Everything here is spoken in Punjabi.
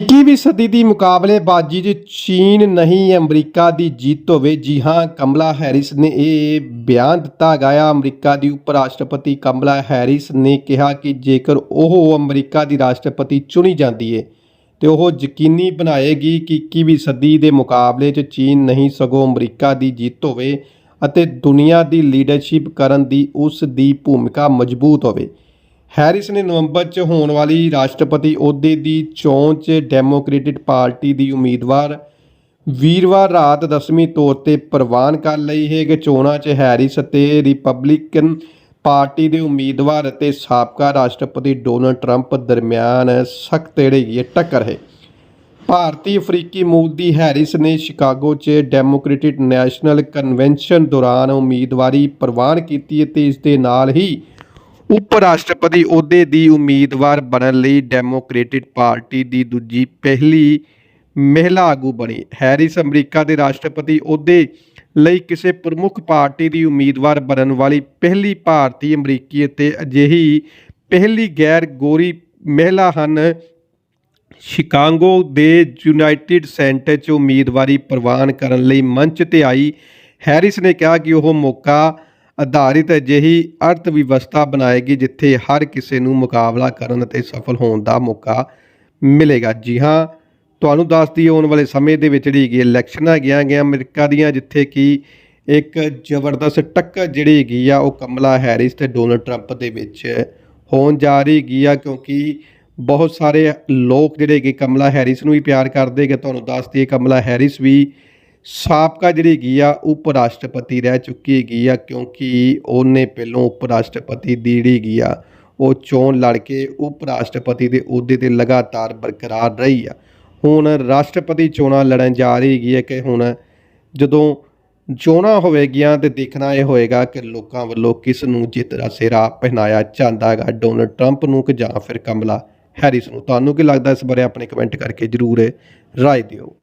21ਵੀਂ ਸਦੀ ਦੀ ਮੁਕਾਬਲੇਬਾਜ਼ੀ 'ਚ ਚੀਨ ਨਹੀਂ, ਅਮਰੀਕਾ ਦੀ ਜਿੱਤ ਹੋਵੇ। ਜੀ ਹਾਂ, ਕਮਲਾ ਹੈਰਿਸ ਨੇ ਇਹ ਬਿਆਨ ਦਿੱਤਾ ਗਿਆ। ਅਮਰੀਕਾ ਦੀ ਉਪ ਰਾਸ਼ਟਰਪਤੀ ਕਮਲਾ ਹੈਰਿਸ ਨੇ ਕਿਹਾ ਕਿ ਜੇਕਰ ਉਹ ਅਮਰੀਕਾ ਦੀ ਰਾਸ਼ਟਰਪਤੀ ਚੁਣੀ ਜਾਂਦੀ ਹੈ ਤੇ ਉਹ ਯਕੀਨੀ ਬਣਾਏਗੀ ਕਿ 21ਵੀਂ ਸਦੀ ਦੇ ਮੁਕਾਬਲੇ 'ਚ ਚੀਨ ਨਹੀਂ, ਸਗੋਂ ਅਮਰੀਕਾ ਦੀ ਜਿੱਤ ਹੋਵੇ ਅਤੇ ਦੁਨੀਆ ਦੀ ਲੀਡਰਸ਼ਿਪ ਕਰਨ ਦੀ ਉਸ ਦੀ ਭੂਮਿਕਾ ਮਜ਼ਬੂਤ ਹੋਵੇ। ਹੈਰਿਸ ਨੇ ਨਵੰਬਰ 'ਚ ਹੋਣ ਵਾਲੀ ਰਾਸ਼ਟਰਪਤੀ ਅਹੁਦੇ ਦੀ ਚੋਣ 'ਚ ਡੈਮੋਕ੍ਰੇਟਿਕ ਪਾਰਟੀ ਦੀ ਉਮੀਦਵਾਰ ਵੀਰਵਾਰ ਰਾਤ ਦਸਵੀਂ ਤੌਰ ਤੇ ਪ੍ਰਵਾਨ ਕਰ ਲਈ ਹੈ। ਕਿ ਚੋਣਾਂ 'ਚ ਹੈਰਿਸ ਅਤੇ ਰਿਪਬਲਿਕਨ ਪਾਰਟੀ ਦੇ ਉਮੀਦਵਾਰ ਅਤੇ ਸਾਬਕਾ ਰਾਸ਼ਟਰਪਤੀ ਡੋਨਲਡ ਟਰੰਪ ਦਰਮਿਆਨ ਸਖਤ ਜਿਹੜੀ ਟੱਕਰ ਹੈ। ਭਾਰਤੀ ਅਫਰੀਕੀ ਮੂਲ ਦੀ ਹੈਰਿਸ ਨੇ ਸ਼ਿਕਾਗੋ 'ਚ ਡੈਮੋਕ੍ਰੈਟਿਕ ਨੈਸ਼ਨਲ ਕਨਵੈਨਸ਼ਨ ਦੌਰਾਨ ਉਮੀਦਵਾਰੀ ਪ੍ਰਵਾਨ ਕੀਤੀ ਅਤੇ ਇਸ ਦੇ ਨਾਲ ਹੀ ਉਪ ਰਾਸ਼ਟਰਪਤੀ ਅਹੁਦੇ ਦੀ ਉਮੀਦਵਾਰ ਬਣਨ ਲਈ ਡੈਮੋਕ੍ਰੇਟਿਕ ਪਾਰਟੀ ਦੀ ਦੂਜੀ ਪਹਿਲੀ ਮਹਿਲਾ ਆਗੂ ਬਣੀ। ਹੈਰਿਸ ਅਮਰੀਕਾ ਦੇ ਰਾਸ਼ਟਰਪਤੀ ਅਹੁਦੇ ਲਈ ਕਿਸੇ ਪ੍ਰਮੁੱਖ ਪਾਰਟੀ ਦੀ ਉਮੀਦਵਾਰ ਬਣਨ ਵਾਲੀ ਪਹਿਲੀ ਭਾਰਤੀ ਅਮਰੀਕੀ ਅਤੇ ਅਜਿਹੀ ਪਹਿਲੀ ਗੈਰ ਗੋਰੀ ਮਹਿਲਾ ਹਨ। ਸ਼ਿਕਾਗੋ ਦੇ ਯੂਨਾਈਟਿਡ ਸੈਂਟਰ 'ਚ ਉਮੀਦਵਾਰੀ ਪ੍ਰਵਾਨ ਕਰਨ ਲਈ ਮੰਚ ਤੇ ਆਈ। ਹੈਰਿਸ ਨੇ ਕਿਹਾ ਕਿ ਉਹ ਮੌਕਾ ਆਧਾਰਿਤ ਅਜਿਹੀ ਅਰਥ ਵਿਵਸਥਾ ਬਣਾਏਗੀ ਜਿੱਥੇ ਹਰ ਕਿਸੇ ਨੂੰ ਮੁਕਾਬਲਾ ਕਰਨ ਅਤੇ ਸਫਲ ਹੋਣ ਦਾ ਮੌਕਾ ਮਿਲੇਗਾ। ਜੀ ਹਾਂ, ਤੁਹਾਨੂੰ ਦੱਸ ਦਈਏ, ਆਉਣ ਵਾਲੇ ਸਮੇਂ ਦੇ ਵਿੱਚ ਜਿਹੜੀ ਹੈਗੀ ਇਲੈਕਸ਼ਨਾਂ ਗਿਆ ਗਿਆ ਅਮਰੀਕਾ ਦੀਆਂ, ਜਿੱਥੇ ਕਿ ਇੱਕ ਜ਼ਬਰਦਸਤ ਟੱਕਰ ਜਿਹੜੀ ਹੈਗੀ ਆ, ਉਹ ਕਮਲਾ ਹੈਰਿਸ ਤੇ ਡੋਨਲਡ ਟਰੰਪ ਦੇ ਵਿੱਚ ਹੋਣ ਜਾ ਰਹੀ ਹੈਗੀ ਆ, ਕਿਉਂਕਿ ਬਹੁਤ ਸਾਰੇ ਲੋਕ ਜਿਹੜੇ ਹੈਗੇ ਕਮਲਾ ਹੈਰਿਸ ਨੂੰ ਵੀ ਪਿਆਰ ਕਰਦੇ ਹੈਗੇ। ਤੁਹਾਨੂੰ ਦੱਸ ਦਈਏ, ਕਮਲਾ ਹੈਰਿਸ ਵੀ ਸਾਬਕਾ ਜਿਹੜੀ ਹੈਗੀ ਆ ਉਪ ਰਾਸ਼ਟਰਪਤੀ ਰਹਿ ਚੁੱਕੀ ਹੈਗੀ ਆ, ਕਿਉਂਕਿ ਉਹਨੇ ਪਹਿਲੋਂ ਉਪ ਰਾਸ਼ਟਰਪਤੀ ਦੀ ਜਿਹੜੀ ਹੈਗੀ ਆ, ਉਹ ਚੋਣ ਲੜ ਕੇ ਉਪ ਰਾਸ਼ਟਰਪਤੀ ਦੇ ਅਹੁਦੇ ਤੇ ਲਗਾਤਾਰ ਬਰਕਰਾਰ ਰਹੀ ਆ। ਹੁਣ ਰਾਸ਼ਟਰਪਤੀ ਚੋਣਾਂ ਲੜਨ ਜਾ ਰਹੀ ਹੈਗੀ ਹੈ ਕਿ ਹੁਣ ਜਦੋਂ ਚੋਣਾਂ ਹੋਵੇਗੀਆਂ ਤੇ ਦੇਖਣਾ ਇਹ ਹੋਏਗਾ ਕਿ ਲੋਕਾਂ ਵੱਲੋਂ ਕਿਸ ਨੂੰ ਜਿੱਤ ਦਾ ਸਿਹਰਾ ਪਹਿਨਾਇਆ ਜਾਂਦਾ ਹੈਗਾ, ਡੋਨਲਡ ਟਰੰਪ ਨੂੰ ਕਿ ਜਾਂ ਫਿਰ ਕਮਲਾ ਹੈਰਿਸ ਨੂੰ। ਤੁਹਾਨੂੰ ਕੀ ਲੱਗਦਾ ਇਸ ਬਾਰੇ ਆਪਣੇ ਕਮੈਂਟ ਕਰਕੇ ਜਰੂਰ ਰਾਏ ਦਿਓ।